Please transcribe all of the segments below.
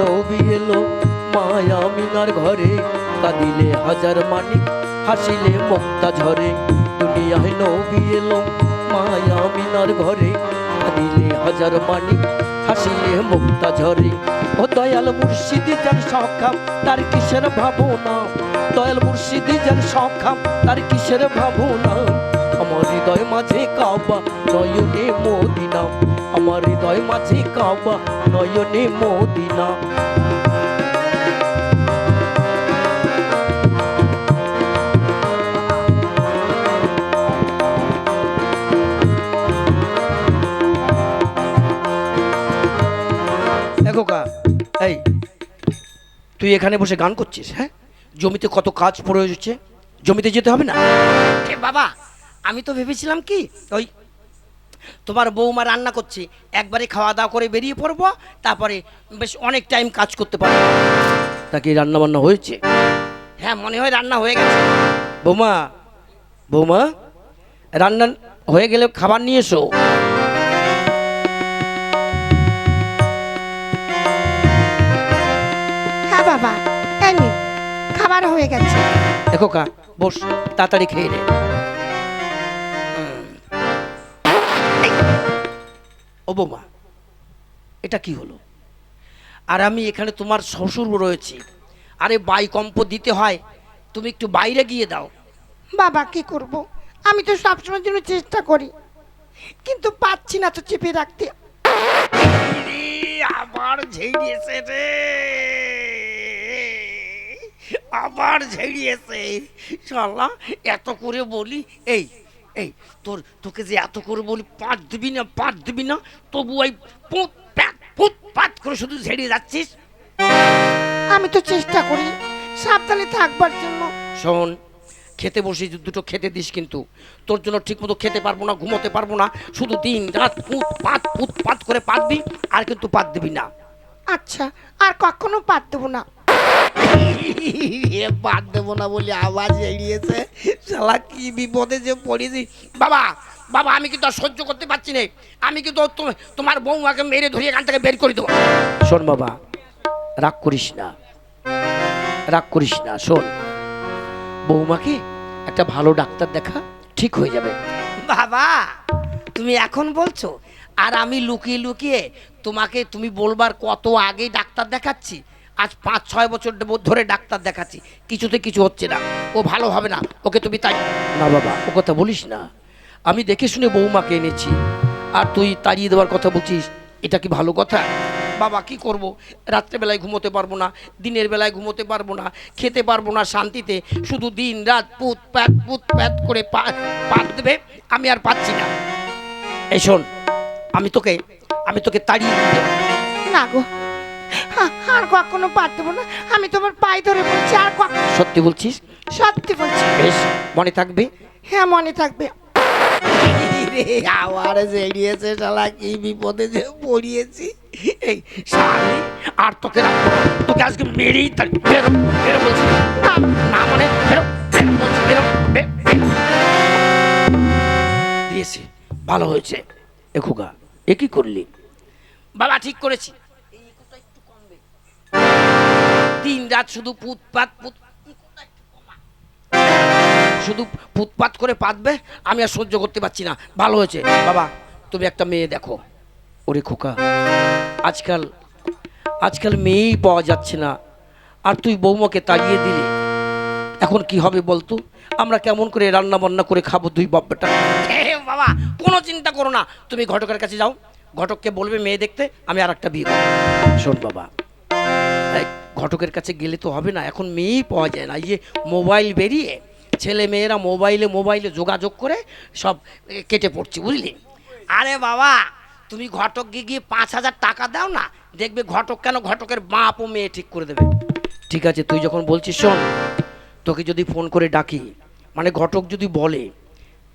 নবী এলো মায়া মিনার ঘরে, কাঁদিলে হাজার মানিক হাসিলে মুক্তা ঝরে। দুনিয়ায় নবী এলো মায়া মিনার ঘরে, কাঁদিলে হাজার মানিক হাসিলে মুক্তা ঝরে। ও দয়াল মুর্শিদি যার সখাম তার কিসের ভাবনা? দয়াল মুর্শিদি যার সখাম তার কিসের ভাবনা? আমার হৃদয় মাঝে কাবা, নয়নে মদিনা। আমার হৃদয় মাঝে কাবা নয়নে মদিনা। দেখো কা এই তুই এখানে বসে গান করছিস হ্যাঁ? জমিতে কত কাজ পড়ে হচ্ছে জমিতে যেতে হবে না? বাবা আমি তো ভেবেছিলাম কি ওই তোমার বৌমা রান্না করছে একবারে খাওয়া দাওয়া করে বেরিয়ে পড়ব তারপরে বেশ অনেক টাইম কাজ করতে পারব। তাকে রান্না বান্না হয়েছে? হ্যাঁ মনে হয় রান্না হয়ে গেছে। বৌমা বৌমা রান্না হয়ে গেলে খাবার নিয়ে এসো। হ্যাঁ বাবা খাবার হয়ে গেছে। দেখো কা বস তাড়াতাড়ি খেয়ে নে। ও বৌমা এটা কি হলো? আর আমি এখানে তোমার শ্বশুর রয়েছি। আরে বাই কম্প দিতে হয় তুমি একটু বাইরে গিয়ে দাও। বাবা কি করব? আমি তো সবসময়ের জন্য চেষ্টা করি। কিন্তু পাচ্ছি না তো চেপে রাখতে। আবার ঝেড়িয়েছে রে। আবার ঝেড়িয়েছে। শালা এত করে বলি এই এই তোর তোকে যে এত করে বলি পাঁচ দিবি না পাঁচ দিবি না তবু ওই পুত প্যাত পুত পাত করে শুধু ঝেড়িয়ে যাচ্ছিস? আমি তো চেষ্টা করি সাবধানে থাকবার জন্য। শোন খেতে বসে দুটো খেতে দিস কিন্তু তোর জন্য ঠিকমতো খেতে পারব না ঘুমোতে পারব না শুধু দিন রাত পুত পাত পুত পাত করে পাতবি আর কিন্তু পাত দিবি না। আচ্ছা আর কখনো পাত দেবো না। বাদ দেবো না বলে আওয়াজ এড়িয়েছে। শালা কি বিপদে যে পড়েছি। বাবা বাবা, আমি কিন্তু আর সহ্য করতে পারছি না। আমি কিন্তু তোমার বৌমাকে মেরে ধরে এখান থেকে বের করে দেবো। শোন বাবা, রাগ করিস না। রাগ করিস না, শোন। বৌমাকে একটা ভালো ডাক্তার দেখা ঠিক হয়ে যাবে। বাবা, তুমি এখন বলছো, আর আমি লুকিয়ে লুকিয়ে তোমাকে তুমি বলবার কত আগে ডাক্তার দেখাচ্ছি আজ পাঁচ ছয় বছর ধরে ডাক্তার দেখাচ্ছি। কিছুতে কিছু হচ্ছে না। ও ভালো হবে না। ওকে তুমি তাই না বাবা। ও কথা বলিস না। আমি দেখে শুনে বৌমাকে এনেছি। আর তুই তাড়িয়ে দেওয়ার কথা বলছিস এটা কি ভালো কথা? বাবা কি করব? রাত্রেবেলায় ঘুমোতে পারব না দিনের বেলায় ঘুমোতে পারব না খেতে পারব না শান্তিতে। শুধু দিন রাত পুত প্যাত পুত প্যাত করে পা- পাত দেবে আমি আর পাচ্ছি না। এই শোন আমি তোকে আমি তোকে তাড়িয়ে দিতে না গো আর কখনো দেবো না। আমি তোমার পায়ে ধরে বলছি আর কখনো সত্যি বলছিস? সত্যি বলছি। বেশ মনে থাকবে? হ্যাঁ মনে থাকবে। আবার জেড়িয়েছে শালা কি বিপদে যে পড়িয়েছি। এই শালি আর তোকে না। তোকে আজকে মেরেই তাই বেরো বেরো বলছি। না, না মানে বেরো বেরো বলছি বেরো বে- ভালো হয়েছে। এ খোকা এ কি করলি? বাবা ঠিক করেছি। দিন রাত শুধু পুতপাত পুত শুধু পুতপাত করে পাতবে, আমি আর সহ্য করতে পারছি না। ভালো হয়েছে। বাবা, তুমি একটা মেয়ে দেখো। ওরে খোকা, আজকাল আজকাল মেয়েই পাওয়া যাচ্ছে না। আর তুই বৌমাকে তাড়িয়ে দিলি। এখন কি হবে বলতো? আমরা কেমন করে রান্না বান্না করে খাব দুই এ বাবা, কোনো চিন্তা করো না। তুমি ঘটকের কাছে যাও। ঘটককে বলবে মেয়ে দেখতে, আমি আর একটা বিয়ে করব। শোন বাবা ঘটকের কাছে গেলে তো হবে না, এখন মেয়েই পাওয়া যায় না। এই যে মোবাইল বেরিয়ে ছেলে মেয়েরা মোবাইলে মোবাইলে যোগাযোগ করে সব কেটে পড়ছে, বুঝলি? আরে বাবা, তুমি ঘটককে গিয়ে পাঁচ হাজার টাকা দাও না, দেখবে ঘটক কেন ঘটকের বাপ ও মেয়ে ঠিক করে দেবে। ঠিক আছে, তুই যখন বলছিস শোন, তোকে যদি ফোন করে ডাকি মানে ঘটক যদি বলে,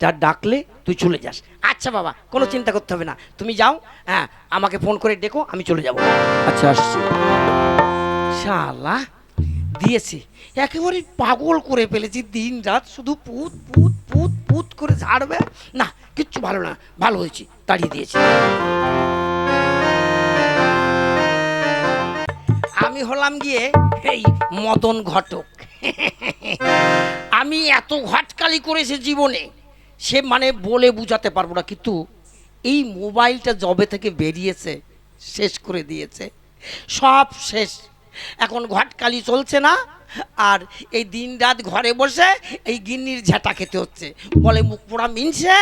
যার ডাকলে তুই চলে যাস। আচ্ছা বাবা, কোনো চিন্তা করতে হবে না, তুমি যাও হ্যাঁ আমাকে ফোন করে ডেকো, আমি চলে যাব। আচ্ছা আসছি। শালা দিয়েছি। একেবারে পাগল করে ফেলেছি দিন রাত শুধু পুত পুত পুত পুত করে ঝাড়বে। না, কিচ্ছু ভালো না। ভালো হয়েছি। তাড়িয়ে দিয়েছি। আমি হলাম গিয়ে এই মদন ঘটক। আমি এত ঘটকালি করেছি জীবনে সে মানে বলে বুঝাতে পারব না, কিন্তু এই মোবাইলটা জবে থেকে বেরিয়েছে, শেষ করে দিয়েছে। সব শেষ। এখন ঘটকালি চলছে না, আর এই দিন রাত ঘরে বসে এই গিন্নির ঝাঁটা খেতে হচ্ছে। বলে মুখ পোড়া মিনছে,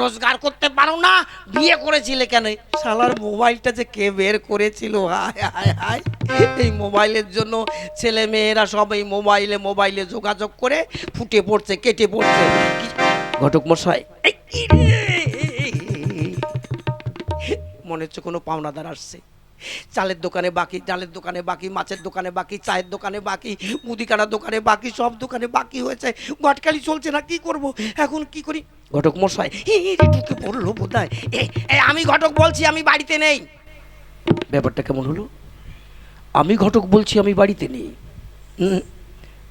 রোজগার করতে পারো না, বিয়ে করেছিলে কেন? শালার মোবাইলটা যে কে বের করেছিল? হায় হায় হায়। এই মোবাইলের জন্য ছেলে মেয়েরা সব এই মোবাইলে মোবাইলে যোগাযোগ করে ফুটে পড়ছে, কেটে পড়ছে। ঘটক মশাই? মনে হচ্ছে কোনো পাওনাদার আসছে। চালের দোকানে বাকি, ডালের দোকানে বাকি, মাছের দোকানে বাকি, চায়ের দোকানে বাকি, মুদিখানার দোকানে বাকি, সব দোকানে বাকি হয়েছে। গটকালি চলছে না, কি করব? এখন কি করি? ঘটক মশাই ঢুকে পড়ল আমি ঘটক বলছি, আমি বাড়িতে নেই। ব্যাপারটা কেমন হলো? আমি ঘটক বলছি, আমি বাড়িতে নেই।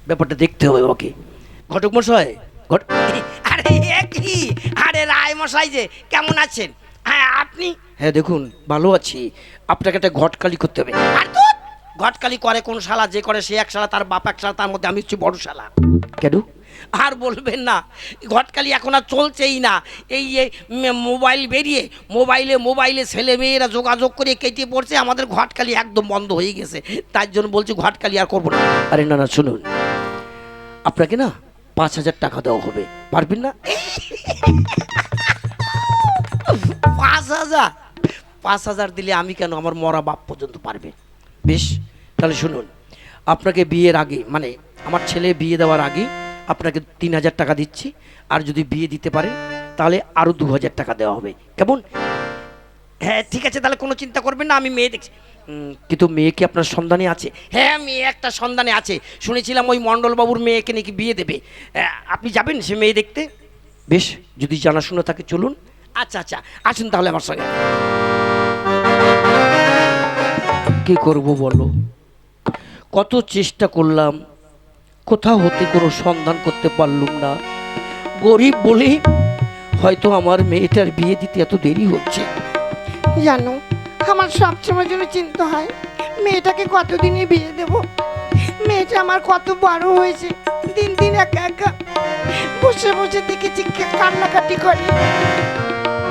ব্যাপারটা দেখতে হবে ওকে। ঘটক মশাই, ঘট আরে কি? আরে রায় মশাই যে, কেমন আছেন? হ্যাঁ আপনি? হ্যাঁ দেখুন ভালো আছি। আপনাকে একটা ঘটকালি করতে হবে। আর ঘটকালি করে কোন শালা যে করে সে এক শালা তার বাপ এক শালা তার মধ্যে আমি হচ্ছে বড় শালা। কেন? আর বলবেন না ঘটকালি এখন আর চলছেই না। এই যে মোবাইল বেরিয়ে মোবাইলে মোবাইলে ছেলে মেয়েরা যোগাযোগ করে কেটে পড়ছে আমাদের ঘটকালি একদম বন্ধ হয়ে গেছে। তার জন্য বলছি ঘটকালি আর করব না। আরে না না শুনুন। আপনাকে না পাঁচ হাজার টাকা দেওয়া হবে। পারবেন না? পাঁচ হাজার। পাঁচ হাজার দিলে আমি কেন আমার মরা বাপ পর্যন্ত পারবে? বেশ, তাহলে শুনুন। আপনাকে বিয়ের আগে মানে আমার ছেলে বিয়ে দেওয়ার আগে আপনাকে তিন হাজার টাকা দিচ্ছি। আর যদি বিয়ে দিতে পারেন, তাহলে আরও দু হাজার টাকা দেওয়া হবে। কেমন? হ্যাঁ ঠিক আছে, তাহলে কোনো চিন্তা করবেন না, আমি মেয়ে দেখছি। কিন্তু মেয়ে কি আপনার সন্ধানে আছে? হ্যাঁ মেয়ে একটা সন্ধানে আছে। শুনেছিলাম ওই মণ্ডলবাবুর মেয়েকে নাকি বিয়ে দেবে। আপনি যাবেন সে মেয়ে দেখতে? বেশ, যদি জানাশোনা থাকে, চলুন। আচ্ছা আচ্ছা আসুন তাহলে আমার সঙ্গে। কি করব বলো? কত চেষ্টা করলাম কোথাও হতে কোনো সন্ধান করতে পারলুম না। গরিব বলে হয়তো আমার মেয়েটার বিয়ে দিতে এত দেরি হচ্ছে। জানো আমার সবসময় জন্য চিন্তা হয় মেয়েটাকে কতদিনে বিয়ে দেব? মেয়েটা আমার কত বড় হয়েছে দিন দিন একা একা বসে বসে দেখেছি কে- কান্নাকাটি করে।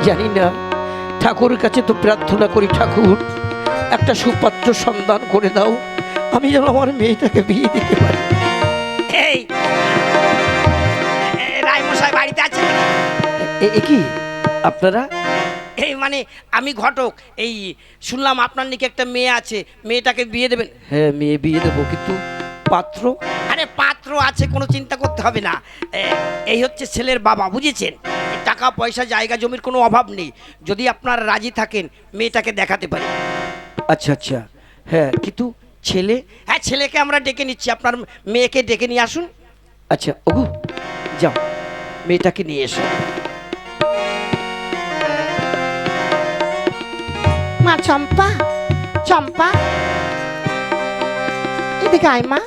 জানি না। ঠাকুরের কাছে তো প্রার্থনা করি ঠাকুর একটা সুপাত্র সন্ধান করে দাও। আমি যেন আমার মেয়েটাকে বিয়ে দিতে পারি। এই রায়মশাই বাড়িতে আছে এ- কি? আপনারা? এই মানে আমি ঘটক এই শুনলাম আপনার নাকি একটা মেয়ে আছে মেয়েটাকে বিয়ে দেবেন। হ্যাঁ মেয়ে বিয়ে দেবো কিন্তু পাত্র? আরে পাত্র আছে কোনো চিন্তা করতে হবে না। এই হচ্ছে ছেলের বাবা বুঝেছেন? টাকা পয়সা জায়গা জমির কোনো অভাব নেই। যদি আপনার রাজি থাকেন মেয়েটাকে দেখাতে পারি। আচ্ছা আচ্ছা। হ্যাঁ কিন্তু ছেলে? হ্যাঁ ছেলেকে আমরা ডেকে নিচ্ছি। আপনার মেয়েকে ডেকে নিয়ে আসুন। আচ্ছা ওগো যাও। মেয়েটাকে নিয়ে এসো। মা চম্পা চম্পা। এদিকে আয় মা।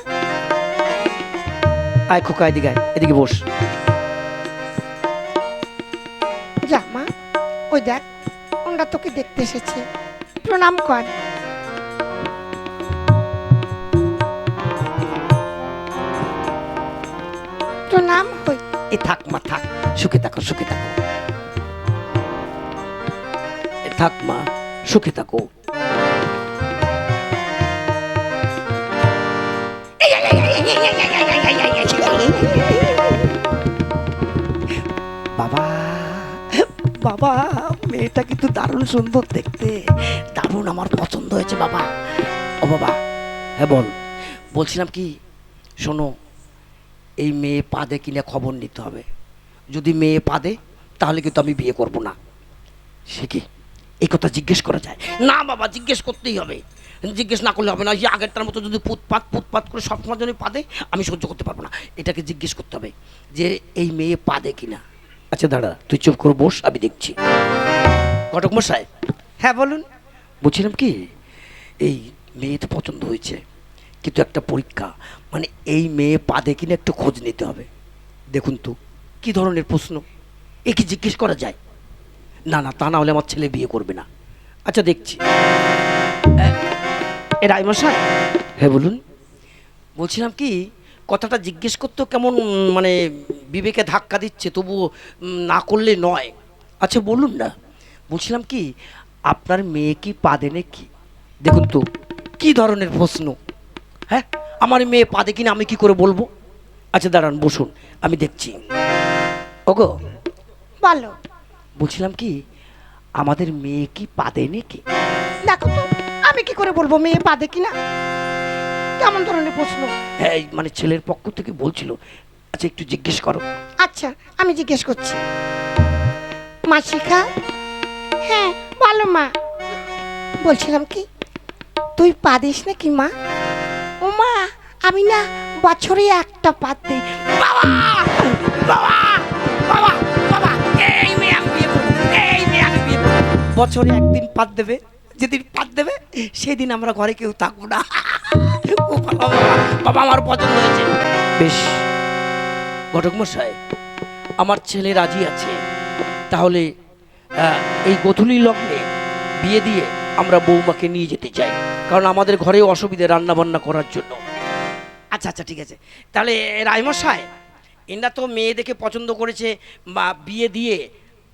আয় খোকা এদিকে আয়, এদিকে বস। যা মা। ওই দেখ ওরা তোকে দেখতে এসেছে। প্রণাম কর। প্রণাম হই। এ থাক মা থাক। সুখে থাকো সুখে থাকো। থাক মা সুখে থাকো। বাবা, মেয়েটা কিন্তু দারুণ সুন্দর দেখতে। দারুণ আমার পছন্দ হয়েছে বাবা। ও বাবা হ্যাঁ বল। বলছিলাম কি, শোনো, এই মেয়ে পাদে কিনা খবর নিতে হবে? যদি মেয়ে পাদে, তাহলে কিন্তু আমি বিয়ে করব না। সে কি? এই কথা জিজ্ঞেস করা যায়। না বাবা, জিজ্ঞেস করতেই হবে। জিজ্ঞেস না করলে হবে না। যে আগেরটার মতো যদি পুতপাত পুতপাত করে সবসময় জন্য পাদে, আমি সহ্য করতে পারব না। এটাকে জিজ্ঞেস করতে হবে যে, এই মেয়ে পাদে কিনা আচ্ছা দাঁড়া তুই চুপ করে বস আমি দেখছি। ঘটক মশাই। হ্যাঁ বলুন। বলছিলাম কি এই মেয়ে তো পছন্দ হয়েছে কিন্তু একটা পরীক্ষা মানে এই মেয়ে পাদে কিনা একটু খোঁজ নিতে হবে। দেখুন তো কি ধরনের প্রশ্ন? এ কি জিজ্ঞেস করা যায়? না না তা না হলে আমার ছেলে বিয়ে করবে না। আচ্ছা দেখছি। এ রায়মশাই। হ্যাঁ বলুন। বলছিলাম কি কথাটা জিজ্ঞেস করতেও কেমন মানে বিবেকে ধাক্কা দিচ্ছে তবু উম, না করলে নয়। আচ্ছা বলুন না। বলছিলাম কি আপনার মেয়ে কি পা পাদে নাকি? দেখুন তো কি ধরনের প্রশ্ন? হ্যাঁ? আমার মেয়ে পাদে কিনা আমি কি করে বলব? আচ্ছা দাঁড়ান বসুন আমি দেখছি। ওগো বলো। বলছিলাম কি আমাদের মেয়ে কি পা পাদে নাকি? দেখো তো আমি কি করে বলব মেয়ে পাদে কিনা? কেমন ধরনের প্রশ্ন? হ্যাঁ মানে ছেলের পক্ষ থেকে বলছিল। আচ্ছা একটু জিজ্ঞেস করো। আচ্ছা আমি জিজ্ঞেস করছি। মা শিখা? হ্যাঁ বলো মা। বলছিলাম কি তুই পাদিস নাকি মা? ও মা আমি না বছরে একটা পাত দিই। বাবা! বাবা! বাবা! বাবা! এই মেয়ে আমি বিয়ে করব এই মেয়ে আমি বিয়ে করব। বছরে একদিন পাত দেবে যেদিন পাত দেবে সেদিন আমরা ঘরে কেউ থাকব না। বাবা আমার পছন্দ হয়েছে। বেশ ঘটক মশাই আমার ছেলে রাজি আছে। তাহলে এই গধূলি লগ্নে বিয়ে দিয়ে আমরা বৌমাকে নিয়ে যেতে চাই। কারণ আমাদের ঘরেও অসুবিধে রান্না বান্না করার জন্য। আচ্ছা আচ্ছা ঠিক আছে। তাহলে রায়মশাই এরা তো মেয়ে দেখে পছন্দ করেছে বা বিয়ে দিয়ে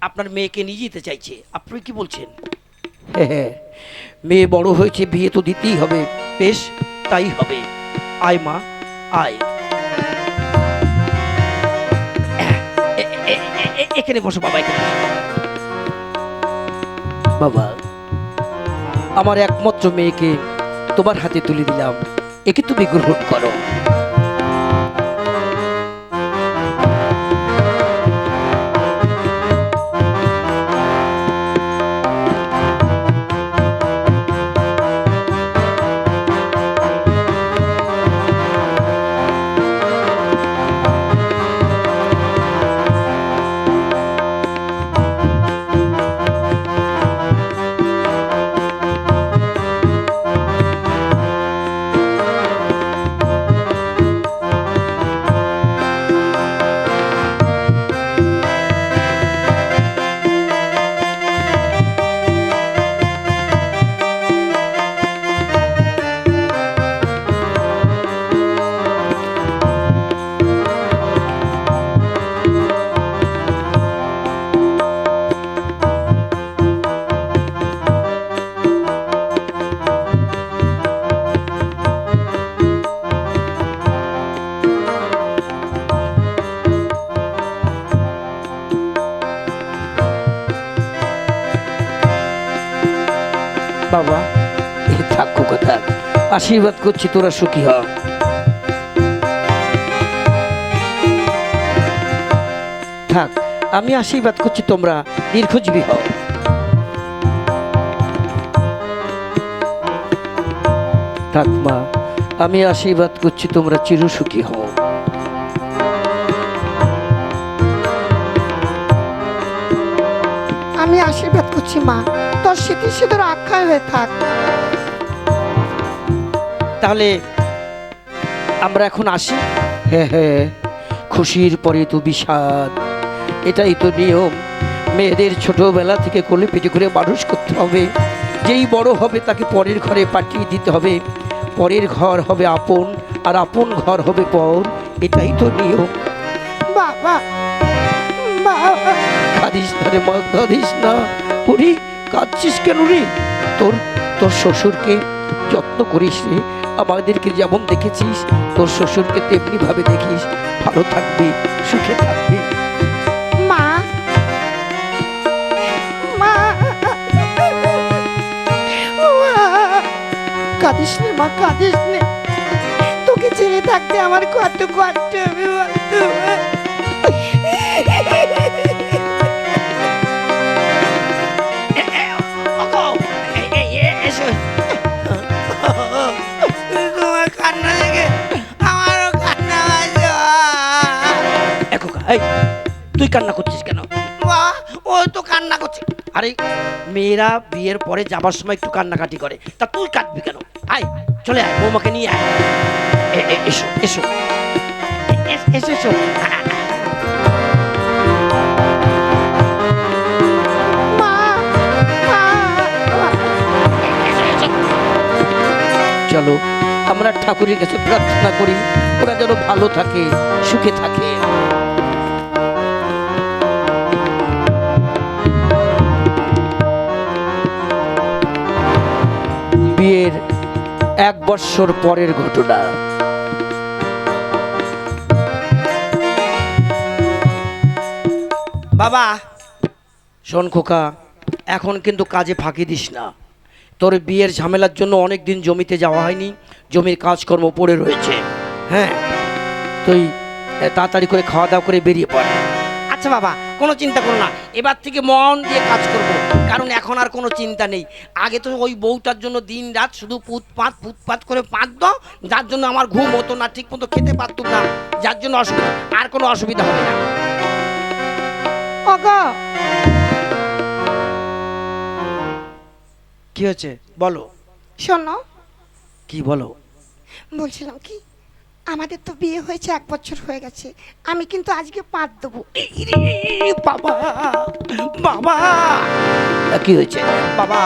আপনার মেয়েকে নিয়ে যেতে চাইছে। আপনি কি বলছেন? হ্যাঁ মেয়ে বড় হয়েছে বিয়ে তো দিতেই হবে। বেশ তাই হবে। আয় মা, আয়। এখানে বসো বাবা, এখানে বাবা, আমার একমাত্র মেয়েকে তোমার হাতে তুলে দিলাম। একে তুমি গ্রহণ করো। আশীর্বাদ করছি, তোরা সুখী হ। থাক, আমি আশীর্বাদ করছি, তোমরা দীর্ঘজীবী হও। থাক, মা, আমি আশীর্বাদ করছি, তোমরা চিরসুখী হও। আমি আশীর্বাদ করছি, মা। তোর স্মৃতি সিঁদুর আখ্যায় হয়ে থাক। তাহলে আমরা এখন আসি। হ্যাঁ হ্যাঁ খুশির পরে তো বিষাদ। এটাই তো নিয়ম। মেয়েদের ছোটবেলা থেকে কোলে পিঠে করে মানুষ করতে হবে। যেই বড় হবে তাকে পরের ঘরে পাঠিয়ে দিতে হবে। পরের ঘর হবে আপন আর আপন ঘর হবে পর এটাই তো নিয়ম। বাবা বাবা। কাঁদিস না রে মা কাঁদিস না। ওরে কাঁদছিস কেন রে? তোর তোর শ্বশুরকে যত্ন করিস রে। আমাদেরকে যেমন দেখেছিস, তোর শ্বশুরকে তেমনি ভাবে দেখিস। ভালো থাকবি, সুখে থাকবি। নে মা নে। তোকে ছেড়ে থাকতে আমার কত কষ্ট এই তুই কান্না করছিস কেন? ও তো কান্না করছে। আরে মেয়েরা বিয়ের পরে যাবার সময় একটু কান্নাকাটি করে। তা তুই কাটবি কেন? আয় চলে আয় বৌমাকে নিয়ে আয়। এ- এ- এসো এসো। এস- এসো এসো। মা মা এসো এসো চলো আমরা ঠাকুরের কাছে প্রার্থনা করি ওরা যেন ভালো থাকে সুখে থাকে। এক বৎসর পরের ঘটনা। বাবা। শোন খোকা এখন কিন্তু কাজে ফাঁকি দিস না। তোর বিয়ের ঝামেলার জন্য অনেক দিন জমিতে যাওয়া হয়নি জমির কাজকর্ম পড়ে রয়েছে। হ্যাঁ? তুই তাড়াতাড়ি করে খাওয়া দাওয়া করে বেরিয়ে পড়। আচ্ছা বাবা কোনো চিন্তা করো না। এবার থেকে মন দিয়ে কাজ করব। কারণ এখন আর কোনো চিন্তা নেই। আগে তো ওই বউটার জন্য দিন রাত শুধু পুতপাত পুতপাত করে পাঁত যার জন্য আমার ঘুম হতো না ঠিক মতো খেতে পারতুম না যার জন্য অসুবিধা আর কোনো অসুবিধা হবে না। কি হয়েছে? বলো। শোনো। কি বলো? বলছিলাম কি? আমাদের তো বিয়ে হয়েছে এক বছর হয়ে গেছে। আমি কিন্তু আজকে পাত দেবো। বাবা বাবা। কি হয়েছে? বাবা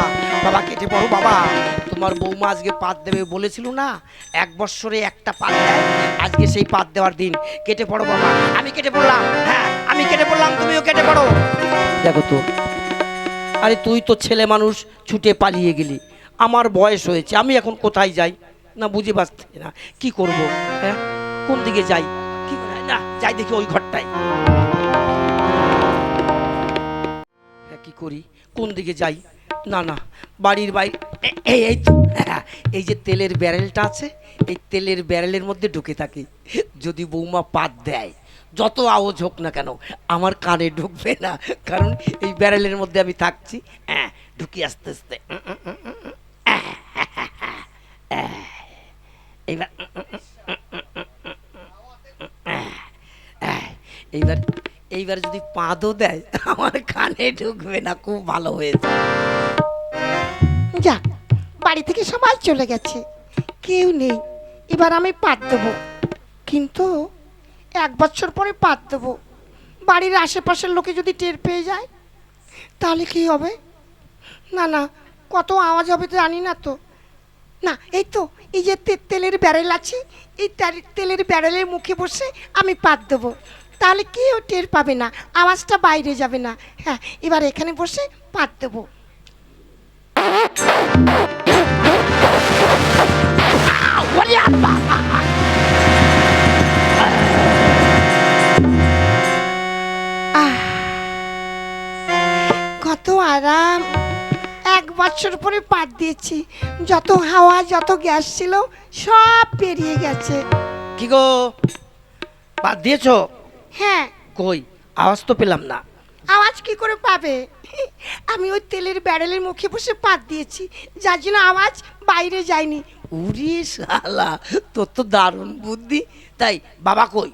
বাবা, কেটে পড়ো, বাবা। তোমার বৌমা আজকে পাত দেবে বলেছিল না? এক বৎসরে একটা পাত দেয়। আজকে সেই পাত দেওয়ার দিন। কেটে পড়ো, বাবা। আমি কেটে পড়লাম। হ্যাঁ আমি কেটে পড়লাম, তুমিও কেটে পড়ো। দেখো তো, আরে তুই তো ছেলে মানুষ, ছুটে পালিয়ে গেলি। আমার বয়স হয়েছে, আমি এখন কোথায় যাই? না বুঝে পাচ্ছি না কি করব হ্যাঁ কোন দিকে যাই কি না যাই দেখি ওই ঘরটায় হ্যাঁ, কি করি কোন দিকে যাই না না বাড়ির বাইরে এই এই তো হ্যাঁ, এই যে তেলের ব্যারেলটা আছে এই তেলের ব্যারেলের মধ্যে ঢুকে থাকি যদি বৌমা পাত দেয় যত আওয়াজ হোক না কেন আমার কানে ঢুকবে না কারণ এই ব্যারেলের মধ্যে আমি থাকছি হ্যাঁ ঢুকি আস্তে আস্তে এইবার এইবার এইবার যদি পাদও দেয়, আমার কানে ঢুকবে না, খুব ভালো হয়েছে। যাক, বাড়ি থেকে সবাই চলে গেছে। কেউ নেই, এবার আমি পাত দেবো। কিন্তু এক বছর পরে পাত দেবো। বাড়ির আশেপাশের লোকে যদি টের পেয়ে যায়, তাহলে কি হবে? না না, কত আওয়াজ হবে জানি না তো। না, এই তো, এই যে তেলের ব্যারেল আছে, এই তেলের ব্যারেলের মুখে বসে আমি পাত দেবো। তাহলে কেউ টের পাবে না, আওয়াজটা বাইরে যাবে না। হ্যাঁ এবার এখানে বসে পাত দেবো। কত আরাম। বছর পরে পাত দিয়েছি। যত হাওয়া যত গ্যাস ছিল সব পেরিয়ে গেছে। কি গো? বাদ দিয়েছ? হ্যাঁ। কই? আওয়াজ তো পেলাম না। আওয়াজ কি করে পাবে? আমি ওই তেলের ব্যারেলের মুখে বসে পাত দিয়েছি। যার জন্য আওয়াজ বাইরে যায়নি। উরি শালা তোর তো দারুণ বুদ্ধি। তাই বাবা কই?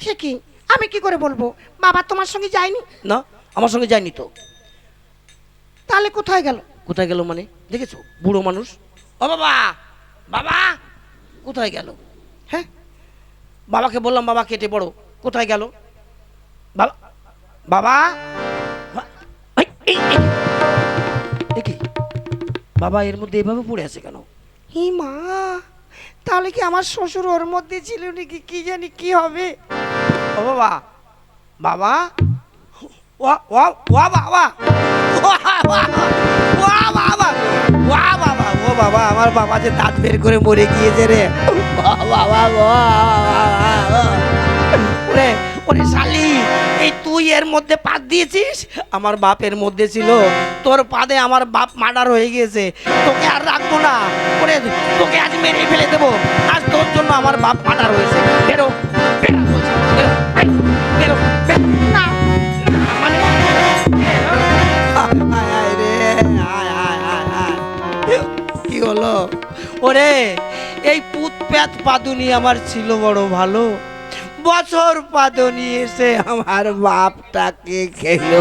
সে কি? আমি কি করে বলব? বাবা তোমার সঙ্গে যায়নি? না আমার সঙ্গে যায়নি তো। তাহলে কোথায় গেল? কোথায় গেল মানে? দেখেছ? বুড়ো মানুষ। ও বাবা! বাবা! কোথায় গেল? হ্যাঁ? বাবাকে বললাম, বাবা, কেটে পড়ো। কোথায় গেল? বাবা বাবা। দেখি। বাবা, এর মধ্যে এভাবে পড়ে আছে কেন? হি মা, তাহলে কি আমার শ্বশুর ওর মধ্যে ছিল নাকি? কি জানি কি হবে? ও বাবা! বাবা! ও, বাবা! বাবা আমার বাবা যে দাঁত বের করে মরে গিয়েছে রে বাবা ওরে ওরে শালি এই তুই এর মধ্যে পাত দিয়েছিস আমার বাপের মধ্যে ছিল তোর পাদে আমার বাপ মার্ডার হয়ে গিয়েছে তোকে আর রাখব না ওরে তোকে আজ মেরে ফেলে দেবো আজ তোর জন্য আমার বাপ মার্ডার হয়েছে বেরো বেরো বেরো, ওরে এই পুত প্যাত পাদুনি আমার ছিল বড় ভালো। বছর পাদনি এসে আমার বাপটাকে খেলো।